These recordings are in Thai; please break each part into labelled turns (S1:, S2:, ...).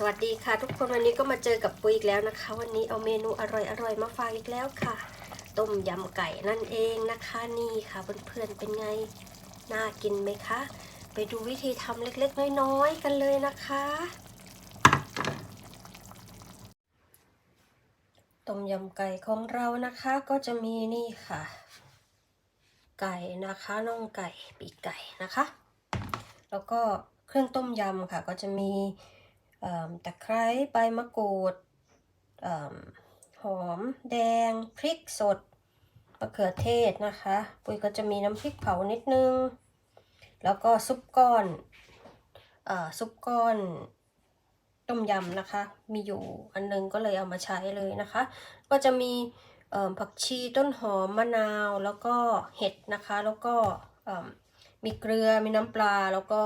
S1: สวัสดีค่ะ ทุกคนวันนี้ก็มาเจอกับปุยอีกแล้วนะคะ วันนี้เอาเมนูอร่อยๆมาฝากอีกแล้วค่ะ ต้มยำไก่นั่นเองนะคะนี่ค่ะเพื่อนๆเป็นไงน่ากินไหมคะ ไปดูวิธีทำเล็กๆน้อยๆกันเลยนะคะ ต้มยำไก่ของเรานะคะก็จะมีนี่ค่ะ ไก่นะคะน่องไก่ปีกไก่นะคะ แล้วก็เครื่องต้มยำค่ะก็จะมี ตะไคร้ใบมะกรูดหอมแดง พริกสดมะเขือเทศนะคะ ปุ้ยก็จะมีน้ำพริกเผานิดนึง แล้วก็ซุปก้อนอซุปก้อนต้มยำนะคะ มีอยู่อันนึงก็เลยเอามาใช้เลยนะคะ ก็จะมีผักชีต้นหอมมะนาวแล้วก็เห็ดนะคะ แล้วก็มีเกลือมีน้ำปลาแล้วก็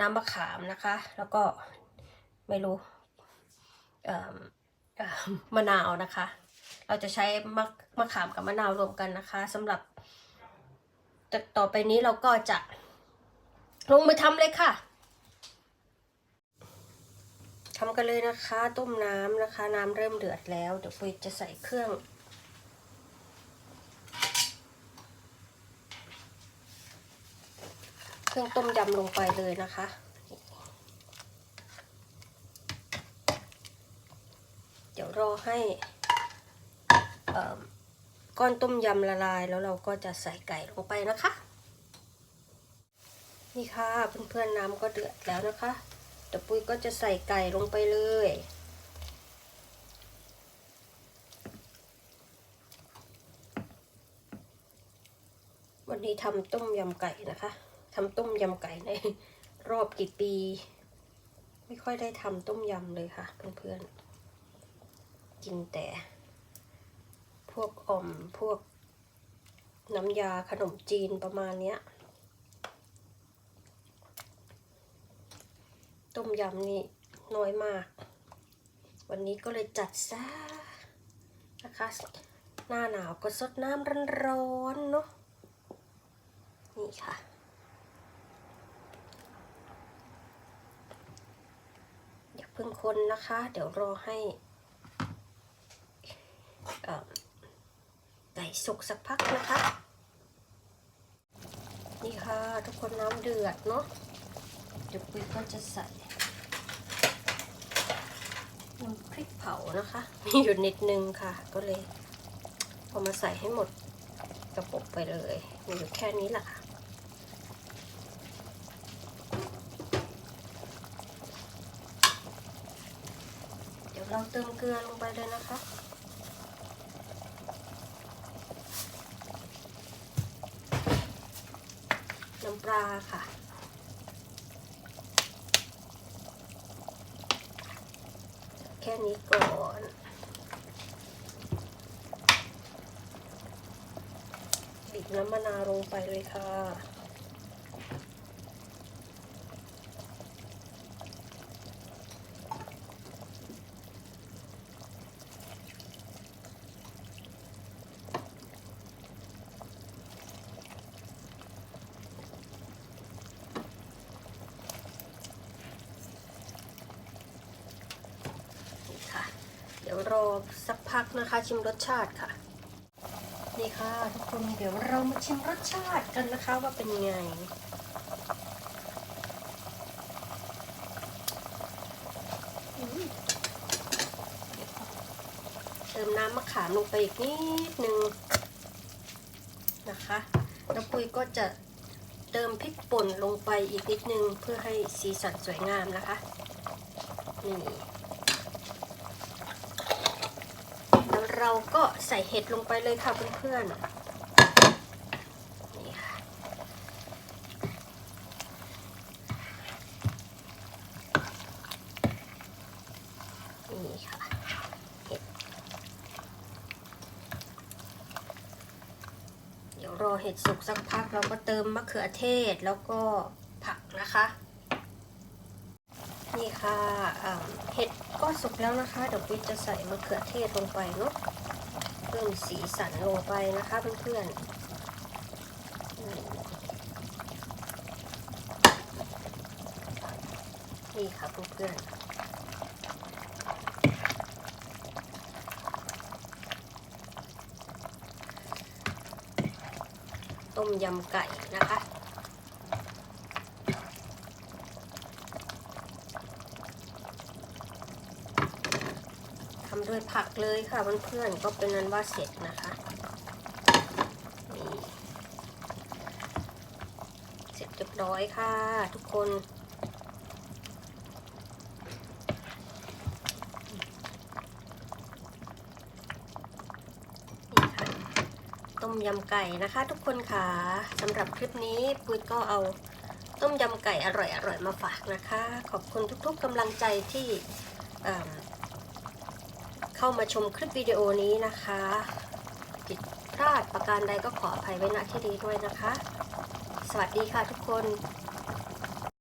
S1: น้ำมะขามนะคะ แล้วก็ ไม่รู้มะนาวนะคะ เราจะใช้มะมะขามกับมะนาวรวมกันนะคะสำหรับแต่ต่อไปนี้เราก็จะลงมือทำเลยค่ะทำกันเลยนะคะ ต้มน้ำนะคะ น้ำเริ่มเดือดแล้ว เดี๋ยวปุ้ยจะใส่เครื่องเครื่องต้มยำลงไปเลยนะคะ เดี๋ยวรอให้ก้อนต้มยำละลายแล้วเราก็จะใส่ไก่ลงไปนะคะ นี่ค่ะเพื่อนๆน้ำก็เดือดแล้วนะคะเดี๋ยวปุ้ยก็จะใส่ไก่ลงไปเลยวันนี้ทำต้มยำไก่นะคะทำต้มยำไก่ในรอบกี่ปี ไม่ค่อยได้ทำต้มยำเลยค่ะเพื่อนๆ กินแต่ พวกอ่อมพวกน้ำยาขนมจีนประมาณเนี้ย ต้มยำนี่น้อยมาก วันนี้ก็เลยจัดซะนะคะ หน้าหนาวก็สดน้ำร้อนๆเนาะนี่ค่ะอย่าเพิ่งคนนะคะ เดี๋ยวรอให้เอ่อไก่ สุกสักพักนะคะ นี่ค่ะ ทุกคนน้ำเดือดเนาะเดี๋ยวปุ้ยก็จะใส่น้ำพริกเผานะคะ มีอยู่นิดนึงค่ะ ก็เลยเอมาใส่ให้หมดกระปุกไปเลยมีอยู่แค่นี้แหละค่ะเดี๋ยวเราเติมเกลือลงไปเลยนะคะ น้ำปลาค่ะ แค่นี้ก่อนบีบน้ำมะนาวลงไปเลยค่ะ นี่ค่ะ เดี๋ยว รอสักพักนะคะ ชิมรสชาติค่ะ นี่ค่ะ ทุกคนเดี๋ยวเรามาชิมรสชาติกันนะคะว่าเป็นไงอืมเติมน้ำมะขามลงไปอีกนิดนึงนะคะ แล้วปุยก็จะเติมพริกป่นลงไปอีกนิดนึงเพื่อให้สีสันสวยงามนะคะ นี่ แล้วเรา ก็ใส่เห็ดลงไปเลยค่ะเพื่อนๆนี่ค่ะ นี่ค่ะเห็ด เดี๋ยวรอเห็ดสุกสักพักเราก็เติมมะเขือเทศแล้วก็ผักนะคะนี่ค่ะเห็ดก็สุกแล้วนะคะ เดี๋ยวปิ๊จะใส่มะเขือเทศลงไปเนาะ พิ่มสีสันลงไปนะคะเพื่อนๆ นี่ค่ะเพื่อนๆ้มยำไก่นะคะ ด้วยผักเลยค่ะเพื่อนๆก็เป็นนั้นว่าเสร็จนะคะนี่เสร็จเรียบร้อยค่ะ ทุกคนนี่ค่ะต้มยำไก่นะคะ ทุกคนค่ะสำหรับคลิปนี้ปุ้ยก็เอาต้มยำไก่อร่อยๆมาฝากนะคะ ขอบคุณทุกๆกำลังใจที่ เข้ามาชมคลิปวิดีโอนี้นะคะ ผิดพลาดประการใดก็ขออภัยไว้ณที่นี้ด้วยนะคะ สวัสดีค่ะทุกคน